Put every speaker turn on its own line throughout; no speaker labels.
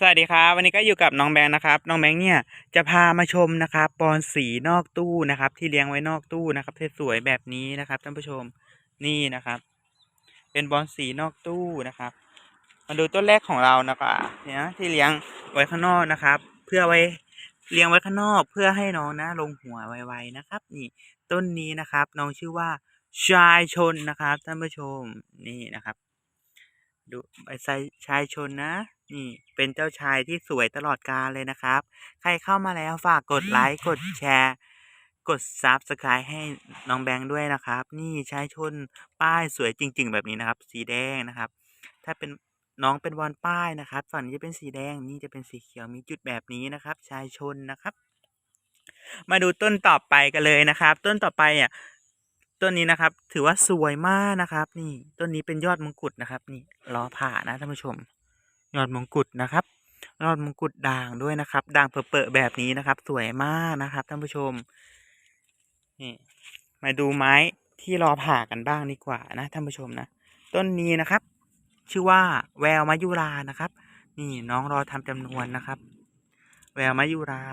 สวัสดีครับวันนี้ก็อยู่กับน้องแบงค์นะครับน้องแบงค์เนี่ยจะพามาชมนะครับบอลสีนอกตู้นะครับ ที่เลี้ยงไว้นอกตู้นะครับสวยๆแบบนี้นะครับท่านผู้ชมนี่นะครับ เป็นบอลสีนอกตู้นะครับ มาดูต้นแรกของเรานะครับเนี่ยที่เลี้ยงไว้ข้างนอกนะครับ เพื่อไว้เลี้ยงไว้ข้างนอก เพื่อให้น้องนะลงหัวไวๆนะครับ นี่ต้นนี้นะครับ น้องชื่อว่าชายชนนะครับท่านผู้ชมนี่นะครับ ดูไอ้ชายชายชนนะ นี่เป็นเจ้าชายที่สวยตลอดกาลเลยนะครับ ใครเข้ามาแล้วฝากกดไลค์กดแชร์ กดซับสไครต์ให้น้องแบงค์ด้วยนะครับ นี่ชายชนป้ายสวยจริง ๆ แบบนี้นะครับ สีแดงนะครับ ถ้าเป็นน้องเป็นวอนป้ายนะครับฝั่งนี้จะเป็นสีแดงนี่จะเป็นสีเขียวมีจุดแบบนี้นะครับ ชายชนนะครับ มาดูต้นต่อไปกันเลยนะครับ ต้นต่อไปอะต้นนี้นะครับ ถือว่าสวยมากนะครับ นี่ต้นนี้เป็นยอดมงกุฎนะครับ นี่ล้อผ่านะท่านผู้ชม ยอดมงกุฎนะครับ ยอดมงกุฎด่างด้วยนะครับ ด่างเปอะแบบนี้นะครับ สวยมากนะครับท่านผู้ชมนี่มาดูไม้ที่รอผ่ากันบ้างดีกว่านะท่านผู้ชมนะต้นนี้นะครับ ชื่อว่าแววมายุรานะครับ นี่น้องรอทำจำนวนนะครับ แววมายุรา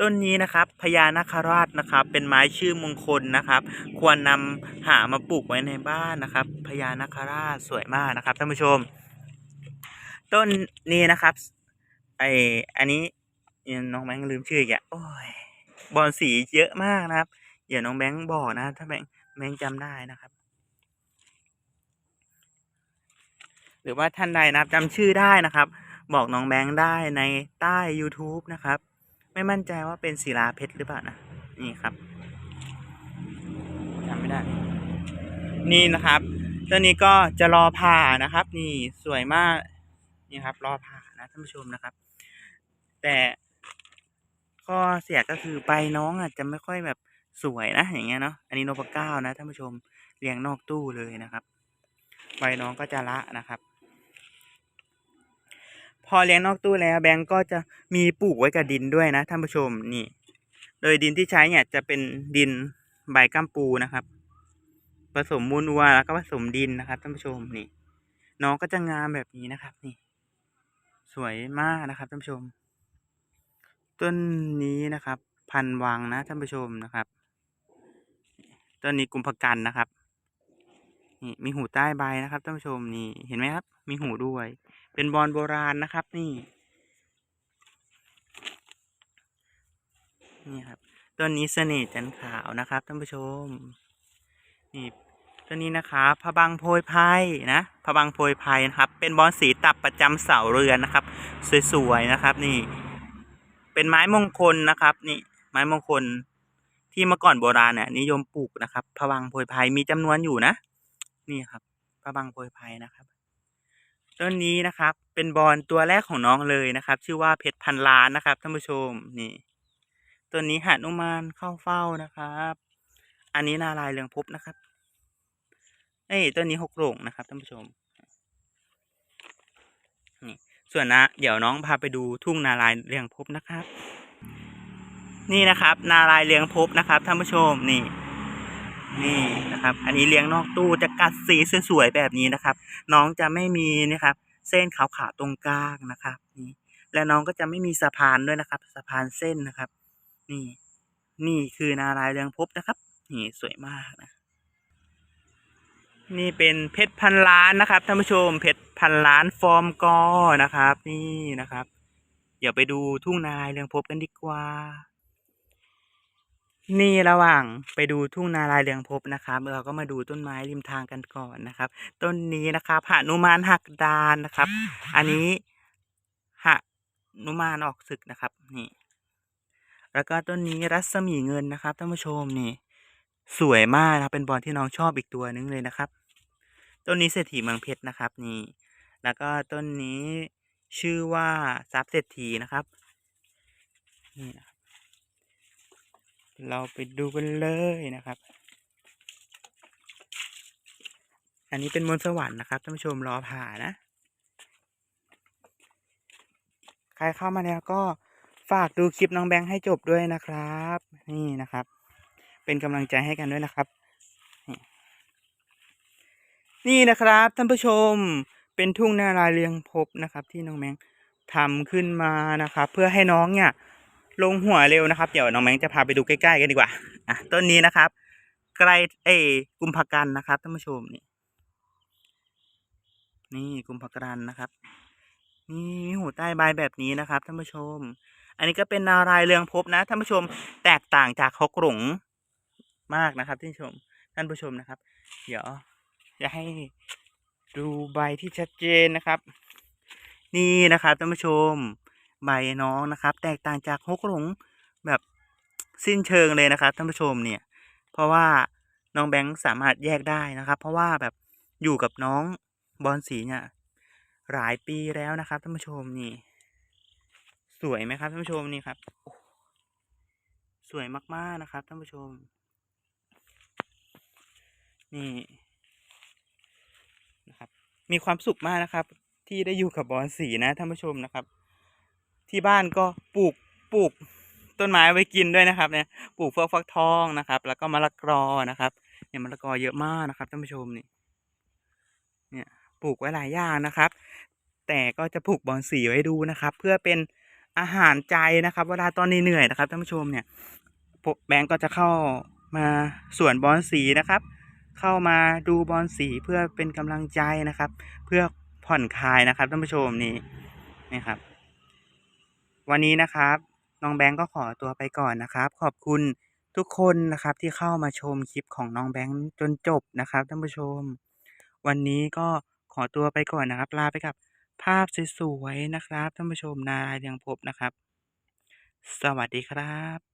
ต้นนี้นะครับพญานาคราชนะครับ เป็นไม้ชื่อมงคลนะครับ ควรนำหามาปลูกไว้ในบ้านนะครับพญานาคราชสวยมากนะครับท่านผู้ชม ต้นนี้นะครับ ไออันนี้น้องแบงค์ลืมชื่ออีกอะโอ้ยบอลสีเยอะมากนะครับเดี๋ยวน้องแบงค์บอกนะถ้าแบงค์แบงค์จำได้นะครับ หรือว่าท่านใดนะครับจำชื่อได้นะครับ บอกน้องแบงค์ได้ในใต้ YouTube นะครับ ไม่มั่นใจว่าเป็นศิลาเพชรหรือเปล่านะนี่ครับจำไม่ได้ นี่นะครับ ตัวนี้ก็จะรอผ่านะครับ นี่สวยมาก นี่ครับรอผ่านะท่านผู้ชมนะครับ แต่ข้อเสียก็คือใบน้องอาจจะไม่ค่อยแบบสวยนะอย่างเงี้ยเนาะอันนี้โนปเก้านะท่านผู้ชมเรียงนอกตู้เลยนะครับใบน้องก็จะละนะครับ พอเลี้ยงนอกตู้แล้วแบงก์ก็จะมีปลูกไว้กับดินด้วยนะท่านผู้ชมนี่ โดยดินที่ใช้เนี่ยจะเป็นดินใบกัมปูนะครับผสมมูลวัวแล้วก็ผสมดินนะครับท่านผู้ชมนี่ น้องก็จะงามแบบนี้นะครับ นี่ สวยมากนะครับท่านผู้ชม ต้นนี้นะครับ พันวังนะท่านผู้ชมนะครับ ต้นนี้กุมภกันนะครับนี่มีหูใต้ใบนะครับท่านผู้ชมนี่เห็นไหมครับ มีหูด้วย เป็นบอลโบราณนะครับ นี่ นี่ครับต้นนี้เสน่ห์จันขาวนะครับท่านผู้ชมนี่ ต้นนี้นะครับพระบังโพยไพยนะพระบังโพยไพยนะครับ เป็นบอลสีตับประจำเสาเรือนนะครับ สวยๆนะครับ นี่ เป็นไม้มงคลนะครับ นี่ ไม้มงคลที่เมื่อก่อนโบราณเนี่ยนิยมปลูกนะครับพระบังโพยไพยมีจำนวนอยู่นะ นี่ครับพระบังโพยไพยนะครับต้นนี้นะครับ เป็นบอลตัวแรกของน้องเลยนะครับ ชื่อว่าเพชรพันล้านนะครับท่านผู้ชมนี่ต้นนี้หานุมานเข้าเฝ้านะครับ อันนี้นารายเรืองภพนะครับ เอ้ยต้นนี้หกโรงนะครับท่านผู้ชมนี่ส่วนนะ เดี๋ยวน้องพาไปดูทุ่งนารายเรืองภพนะครับ นี่นะครับ นารายณ์เรืองภพนะครับท่านผู้ชมนี่ นี่นะครับ อันนี้เลี้ยงนอกตู้จะกัดสีสวยๆแบบนี้นะครับ น้องจะไม่มีนะครับ เส้นขาวๆตรงกลางนะครับ นี่ และน้องก็จะไม่มีสะพานด้วยนะครับ สะพานเส้นนะครับ นี่ นี่คือนารายณ์เรืองภพนะครับ นี่สวยมากนะ นี่เป็นเพชรพันล้านนะครับท่านผู้ชมเพชรพันล้านฟอร์มกอนะครับ นี่นะครับ เดี๋ยวไปดูทุ่งนารายเรืองภพกันดีกว่า นี่ระหว่างไปดูทุ่งนาลายเรืองภพนะครับ เราก็มาดูต้นไม้ริมทางกันก่อนนะครับ ต้นนี้นะครับหนุมานหักดานนะครับ อันนี้หนุมานออกศึกนะครับนี่ แล้วก็ต้นนี้รัศมีเงินนะครับท่านผู้ชมนี่สวยมากนะครับเป็นบอลที่น้องชอบอีกตัวนึงเลยนะครับ ต้นนี้เศรษฐีเมืองเพชรนะครับนี่ แล้วก็ต้นนี้ชื่อว่าทรัพย์เศรษฐีนะครับนี่นะครับ เราไปดูกันเลยนะครับ อันนี้เป็นมนสวรรค์นะครับท่านผู้ชมรอผ่านะ ใครเข้ามาแล้วก็ฝากดูคลิปน้องแบงค์ให้จบด้วยนะครับ นี่นะครับ เป็นกำลังใจให้กันด้วยนะครับ นี่นะครับท่านผู้ชมเป็นทุ่งนารายเรืองภพนะครับ ที่น้องแบงค์ทำขึ้นมานะครับ เพื่อให้น้องเนี่ย ลงหัวเร็วนะครับ เดี๋ยวน้องแมงจะพาไปดูใกล้ๆกันดีกว่าอะต้นนี้นะครับใกลเอกุมภกันนะครับท่านผู้ชมนี่นี่กุมภกันนะครับ นี่มีหูใต้ใบแบบนี้นะครับท่านผู้ชม อันนี้ก็เป็นนารายเรืองภพนะท่านผู้ชมแตกต่างจากฮกหลงมากนะครับท่านผู้ชมท่านผู้ชมนะครับ เดี๋ยว จะให้ดูใบที่ชัดเจนนะครับ นี่นะครับท่านผู้ชมใบน้องนะครับ แตกต่างจากฮกหลงแบบสิ้นเชิงเลยนะครับท่านผู้ชมเนี่ย เพราะว่าน้องแบงค์สามารถแยกได้นะครับ เพราะว่าแบบอยู่กับน้องบอลสีเนี่ยหลายปีแล้วนะครับท่านผู้ชมนี่ สวยไหมครับท่านผู้ชมนี่ครับ สวยมากๆนะครับท่านผู้ชม นี่ มีความสุขมากนะครับ ที่ได้อยู่กับบอลสีนะท่านผู้ชมนะครับ ที่บ้านก็ปลูกปลูกต้นไม้ไว้กินด้วยนะครับ เนี่ยปลูกพวกฟักทองนะครับ แล้วก็มะละกอนะครับ เนี่ยมะละกอเยอะมากนะครับท่านผู้ชมนี่เนี่ยปลูกไว้หลายอย่างนะครับ แต่ก็จะปลูกบอนสีไว้ดูนะครับ เพื่อเป็นอาหารใจนะครับ เวลาตอนนี้เหนื่อยนะครับท่านผู้ชมเนี่ยแบงก์ก็จะเข้ามาสวนบอนสีนะครับ เข้ามาดูบอลสีเพื่อเป็นกำลังใจนะครับ เพื่อผ่อนคลายนะครับท่านผู้ชมนี่นี่ครับ วันนี้นะครับน้องแบงก์ก็ขอตัวไปก่อนนะครับ ขอบคุณทุกคนนะครับที่เข้ามาชมคลิปของน้องแบงก์จนจบนะครับท่านผู้ชม วันนี้ก็ขอตัวไปก่อนนะครับ ลาไปกับภาพสวยๆนะครับท่านผู้ชมนารายเรียงภพนะครับ สวัสดีครับ